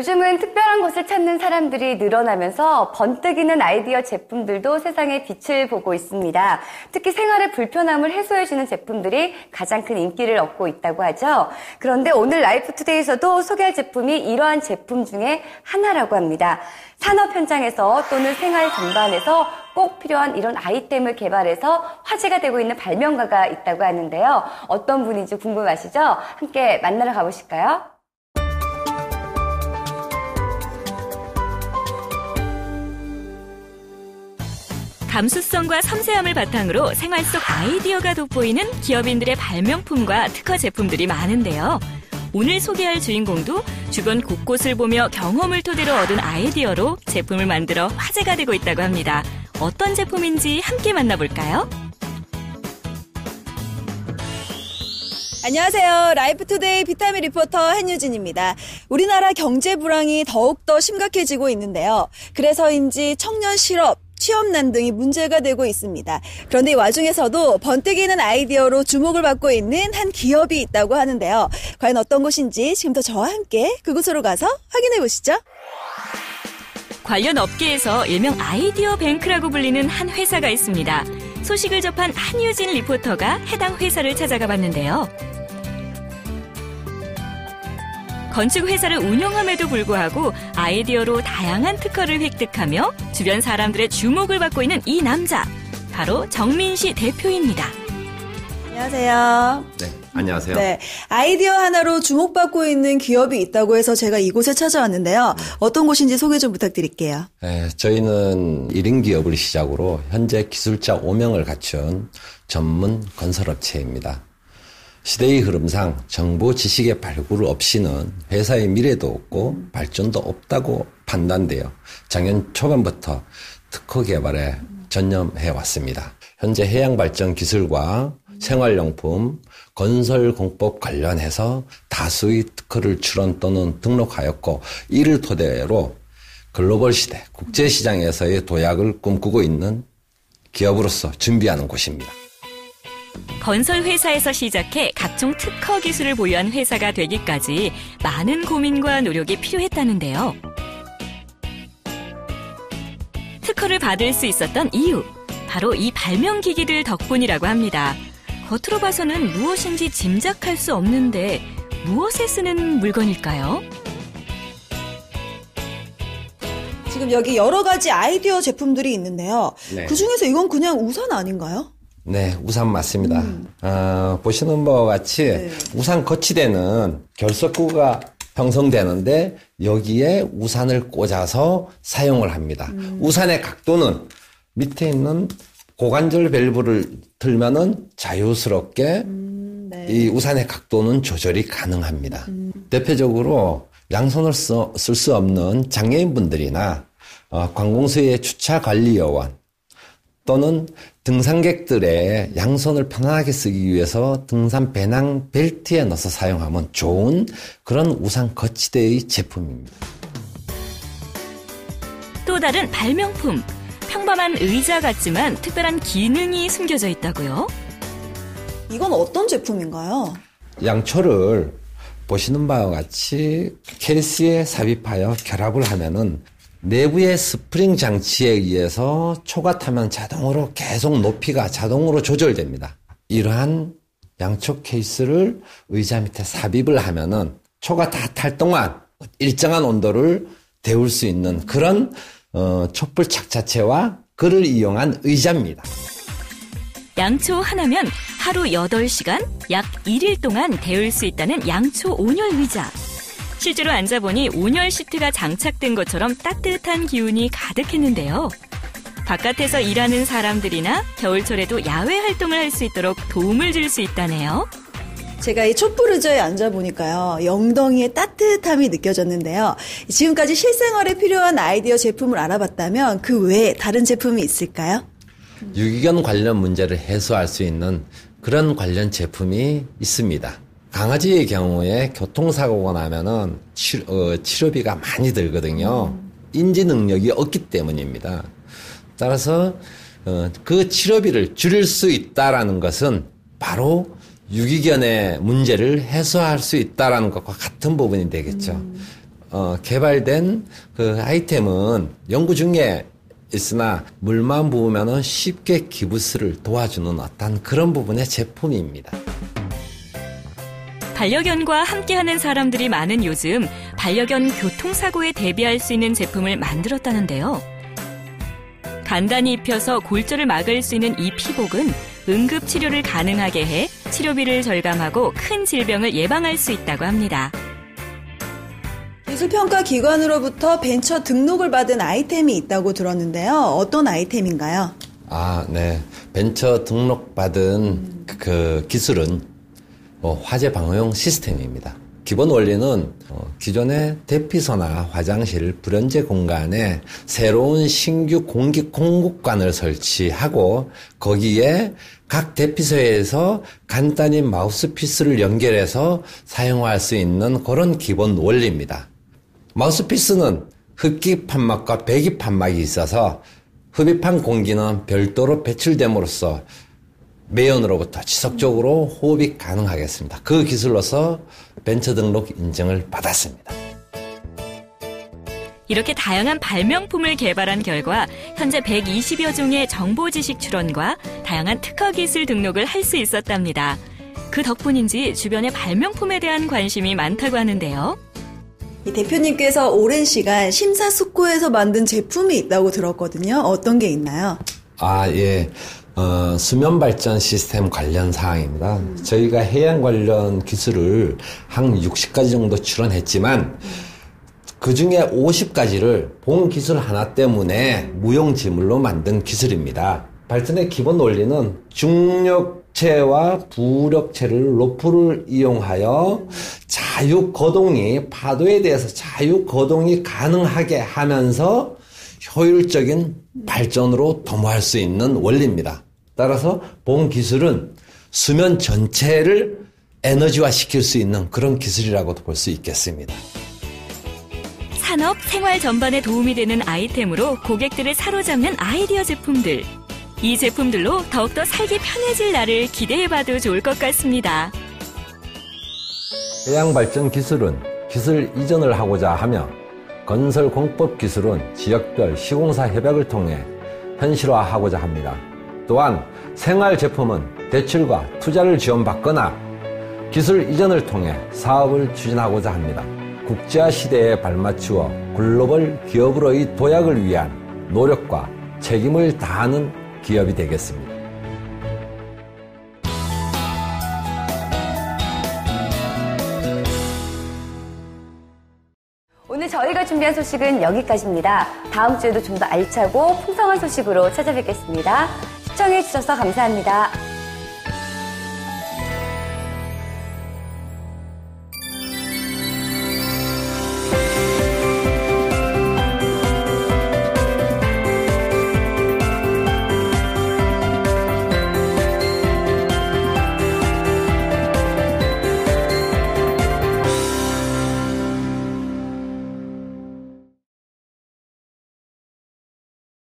요즘은 특별한 것을 찾는 사람들이 늘어나면서 번뜩이는 아이디어 제품들도 세상의 빛을 보고 있습니다. 특히 생활의 불편함을 해소해주는 제품들이 가장 큰 인기를 얻고 있다고 하죠. 그런데 오늘 라이프 투데이에서도 소개할 제품이 이러한 제품 중에 하나라고 합니다. 산업 현장에서 또는 생활 전반에서 꼭 필요한 이런 아이템을 개발해서 화제가 되고 있는 발명가가 있다고 하는데요. 어떤 분인지 궁금하시죠? 함께 만나러 가보실까요? 감수성과 섬세함을 바탕으로 생활 속 아이디어가 돋보이는 기업인들의 발명품과 특허 제품들이 많은데요. 오늘 소개할 주인공도 주변 곳곳을 보며 경험을 토대로 얻은 아이디어로 제품을 만들어 화제가 되고 있다고 합니다. 어떤 제품인지 함께 만나볼까요? 안녕하세요. 라이프투데이 비타민 리포터 한유진입니다. 우리나라 경제 불황이 더욱더 심각해지고 있는데요. 그래서인지 청년 실업, 취업난 등이 문제가 되고 있습니다. 그런데 이 와중에서도 번뜩이는 아이디어로 주목을 받고 있는 한 기업이 있다고 하는데요. 과연 어떤 곳인지 지금부터 저와 함께 그곳으로 가서 확인해 보시죠. 관련 업계에서 일명 아이디어 뱅크라고 불리는 한 회사가 있습니다. 소식을 접한 한유진 리포터가 해당 회사를 찾아가 봤는데요. 건축 회사를 운영함에도 불구하고 아이디어로 다양한 특허를 획득하며 주변 사람들의 주목을 받고 있는 이 남자 바로 정민 씨 대표입니다. 안녕하세요. 네, 안녕하세요. 네, 아이디어 하나로 주목받고 있는 기업이 있다고 해서 제가 이곳에 찾아왔는데요. 어떤 곳인지 소개 좀 부탁드릴게요. 네, 저희는 1인 기업을 시작으로 현재 기술자 5명을 갖춘 전문 건설업체입니다. 시대의 흐름상 정보 지식의 발굴 없이는 회사의 미래도 없고 발전도 없다고 판단되어 작년 초반부터 특허 개발에 전념해 왔습니다. 현재 해양 발전 기술과 생활용품, 건설 공법 관련해서 다수의 특허를 출원 또는 등록하였고 이를 토대로 글로벌 시대, 국제 시장에서의 도약을 꿈꾸고 있는 기업으로서 준비하는 곳입니다. 건설 회사에서 시작해 각종 특허 기술을 보유한 회사가 되기까지 많은 고민과 노력이 필요했다는데요. 특허를 받을 수 있었던 이유, 바로 이 발명 기기들 덕분이라고 합니다. 겉으로 봐서는 무엇인지 짐작할 수 없는데 무엇에 쓰는 물건일까요? 지금 여기 여러 가지 아이디어 제품들이 있는데요. 네. 그 중에서 이건 그냥 우산 아닌가요? 네, 우산 맞습니다. 어, 보시는 바와 같이 네. 우산 거치대는 결석구가 형성되는데 여기에 우산을 꽂아서 사용을 합니다. 우산의 각도는 밑에 있는 고관절 밸브를 틀면은 자유스럽게 이 우산의 각도는 조절이 가능합니다. 대표적으로 양손을 쓸 수 없는 장애인분들이나 어, 관공서의 주차 관리 요원 또는 등산객들의 양손을 편안하게 쓰기 위해서 등산 배낭 벨트에 넣어서 사용하면 좋은 그런 우산 거치대의 제품입니다. 또 다른 발명품. 평범한 의자 같지만 특별한 기능이 숨겨져 있다고요. 이건 어떤 제품인가요? 양초를 보시는 바와 같이 케이스에 삽입하여 결합을 하면은 내부의 스프링 장치에 의해서 초가 타면 자동으로 계속 높이가 자동으로 조절됩니다. 이러한 양초 케이스를 의자 밑에 삽입을 하면은 초가 다 탈 동안 일정한 온도를 데울 수 있는 그런 어, 촛불 착자체와 그를 이용한 의자입니다. 양초 하나면 하루 8시간, 약 1일 동안 데울 수 있다는 양초 온열 의자. 실제로 앉아보니 온열 시트가 장착된 것처럼 따뜻한 기운이 가득했는데요. 바깥에서 일하는 사람들이나 겨울철에도 야외 활동을 할 수 있도록 도움을 줄 수 있다네요. 제가 이 촛불 의자에 앉아 보니까요, 영덩이의 따뜻함이 느껴졌는데요. 지금까지 실생활에 필요한 아이디어 제품을 알아봤다면 그 외에 다른 제품이 있을까요? 유기견 관련 문제를 해소할 수 있는 그런 관련 제품이 있습니다. 강아지의 경우에 교통사고가 나면은 치, 어, 치료비가 많이 들거든요. 인지 능력이 없기 때문입니다. 따라서 어, 그 치료비를 줄일 수 있다라는 것은 바로 유기견의 문제를 해소할 수 있다라는 것과 같은 부분이 되겠죠. 어, 개발된 그 아이템은 연구 중에 있으나 물만 부으면 쉽게 기부스를 도와주는 어떤 그런 부분의 제품입니다. 반려견과 함께하는 사람들이 많은 요즘 반려견 교통사고에 대비할 수 있는 제품을 만들었다는데요. 간단히 입혀서 골절을 막을 수 있는 이 피복은 응급 치료를 가능하게 해 치료비를 절감하고 큰 질병을 예방할 수 있다고 합니다. 기술평가 기관으로부터 벤처 등록을 받은 아이템이 있다고 들었는데요. 어떤 아이템인가요? 아, 네. 벤처 등록받은 그 기술은 어, 화재 방어용 시스템입니다. 기본 원리는 어, 기존의 대피소나 화장실, 불연제 공간에 새로운 신규 공기 공급관을 설치하고 거기에 각 대피소에서 간단히 마우스피스를 연결해서 사용할 수 있는 그런 기본 원리입니다. 마우스피스는 흡기 판막과 배기 판막이 있어서 흡입한 공기는 별도로 배출됨으로써 매연으로부터 지속적으로 호흡이 가능하겠습니다. 그 기술로서 벤처 등록 인증을 받았습니다. 이렇게 다양한 발명품을 개발한 결과 현재 120여 종의 정보 지식 출원과 다양한 특허 기술 등록을 할 수 있었답니다. 그 덕분인지 주변에 발명품에 대한 관심이 많다고 하는데요. 이 대표님께서 오랜 시간 심사숙고해서 만든 제품이 있다고 들었거든요. 어떤 게 있나요? 아, 예. 어, 수면 발전 시스템 관련 사항입니다. 저희가 해양 관련 기술을 한 60가지 정도 출원했지만 그 중에 50가지를 본 기술 하나 때문에 무용지물로 만든 기술입니다. 발전의 기본 원리는 중력체와 부력체를 로프를 이용하여 자유 거동이 파도에 대해서 자유 거동이 가능하게 하면서 효율적인 발전으로 도모할 수 있는 원리입니다. 따라서 본 기술은 수면 전체를 에너지화 시킬 수 있는 그런 기술이라고도 볼 수 있겠습니다. 산업, 생활 전반에 도움이 되는 아이템으로 고객들을 사로잡는 아이디어 제품들. 이 제품들로 더욱더 살기 편해질 날을 기대해봐도 좋을 것 같습니다. 해양 발전 기술은 기술 이전을 하고자 하며 건설 공법 기술은 지역별 시공사 협약을 통해 현실화하고자 합니다. 또한 생활 제품은 대출과 투자를 지원받거나 기술 이전을 통해 사업을 추진하고자 합니다. 국제화 시대에 발맞추어 글로벌 기업으로의 도약을 위한 노력과 책임을 다하는 기업이 되겠습니다. 준비한 소식은 여기까지입니다. 다음 주에도 좀 더 알차고 풍성한 소식으로 찾아뵙겠습니다. 시청해주셔서 감사합니다.